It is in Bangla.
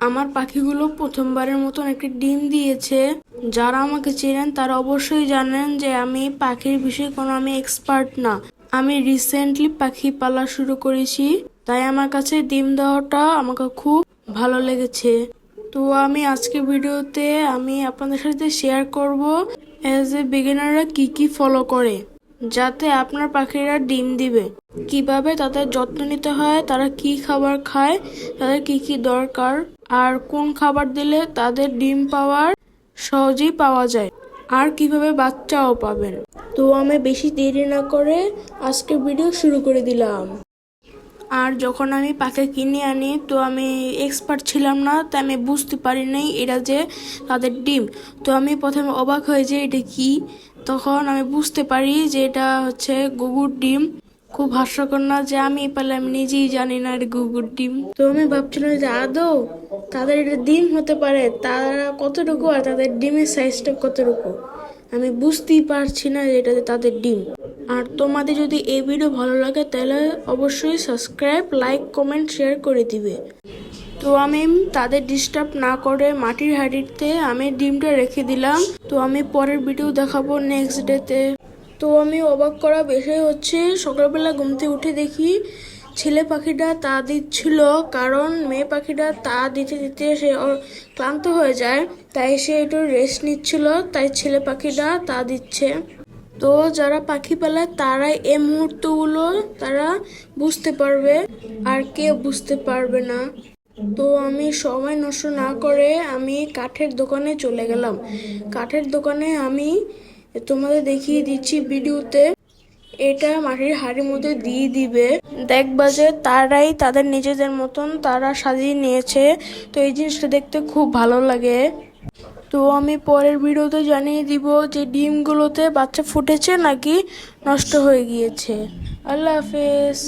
আমার পাখিগুলো প্রথমবারের মতন একটি ডিম দিয়েছে। যারা আমাকে চেনেন, তারা অবশ্যই জানেন যে আমি পাখির বিষয়ে কোনো আমি এক্সপার্ট না। আমি রিসেন্টলি পাখি পালা শুরু করেছি, তাই আমার কাছে ডিম দেওয়াটা আমাকে খুব ভালো লেগেছে। তো আমি আজকে ভিডিওতে আমি আপনাদের সাথে শেয়ার করব অ্যাজ এ বিগিনাররা কি কি ফলো করে, যাতে আপনার পাখিরা ডিম দিবে। কীভাবে তাদের যত্ন নিতে হয়, তারা কি খাবার খায়, তাদের কি কি দরকার, আর কোন খাবার দিলে তাদের ডিম পাওয়ার সহজেই পাওয়া যায়, আর কীভাবে বাচ্চাও পাবেন। তো আমি বেশি দেরি না করে আজকে ভিডিও শুরু করে দিলাম। আর যখন আমি পাখি কিনে আনি, তো আমি এক্সপার্ট ছিলাম না, তাই আমি বুঝতে পারি নাই এটা যে তাদের ডিম। তো আমি প্রথমে অবাক হয়ে যে এটা কি? তখন আমি বুঝতে পারি যে এটা হচ্ছে গুগুর ডিম। খুব হাস্যকর না যে আমি পেলে আমি নিজেই জানি না এটা গুগুর ডিম। তো আমি ভাবছিলাম যে আদৌ তাদের এটা ডিম হতে পারে, তারা কতটুকু আর তাদের ডিমের সাইজটা কতটুকু? আমি বুঝতেই পারছি না যে এটা তাদের ডিম। আর তোমাদের যদি এই ভিডিও ভালো লাগে, তাহলে অবশ্যই সাবস্ক্রাইব লাইক কমেন্ট শেয়ার করে দিবে। তো আমি তাদের ডিস্টার্ব না করে মাটির হাঁড়িতে আমি ডিমটা রেখে দিলাম। তো আমি পরের ভিডিও দেখাবো নেক্সট ডেতে তো আমি অবাক করা বিষয় হচ্ছে, সকালবেলা ঘুম থেকে উঠে দেখি ছেলে পাখিটা তা দিচ্ছিল কারণ মেয়ে পাখিটা তা দিতে দিতে সে ক্লান্ত হয়ে যায়। তাই সে একটু রেস্ট নিচ্ছিল, তাই ছেলে পাখিটা তা দিচ্ছে। তো যারা পাখি পালায়, তারাই এই মুহূর্তগুলো তারা বুঝতে পারবে, আর কেউ বুঝতে পারবে না। তো আমি সময় নষ্ট না করে আমি কাঠের দোকানে চলে গেলাম। কাঠের দোকানে আমি তোমাদের দেখিয়ে দিচ্ছি ভিডিওতে। এটা মাটির হাড়ির মধ্যে দিয়ে দিবে। দেখবা যে তারাই তাদের নিজেদের মতন তারা সাজিয়ে নিয়েছে। তো এই জিনিসটা দেখতে খুব ভালো লাগে। তো আমি পরের ভিডিওতে জানিয়ে দিব যে ডিমগুলোতে বাচ্চা ফুটেছে নাকি নষ্ট হয়ে গিয়েছে। আল্লাহ হাফেজ।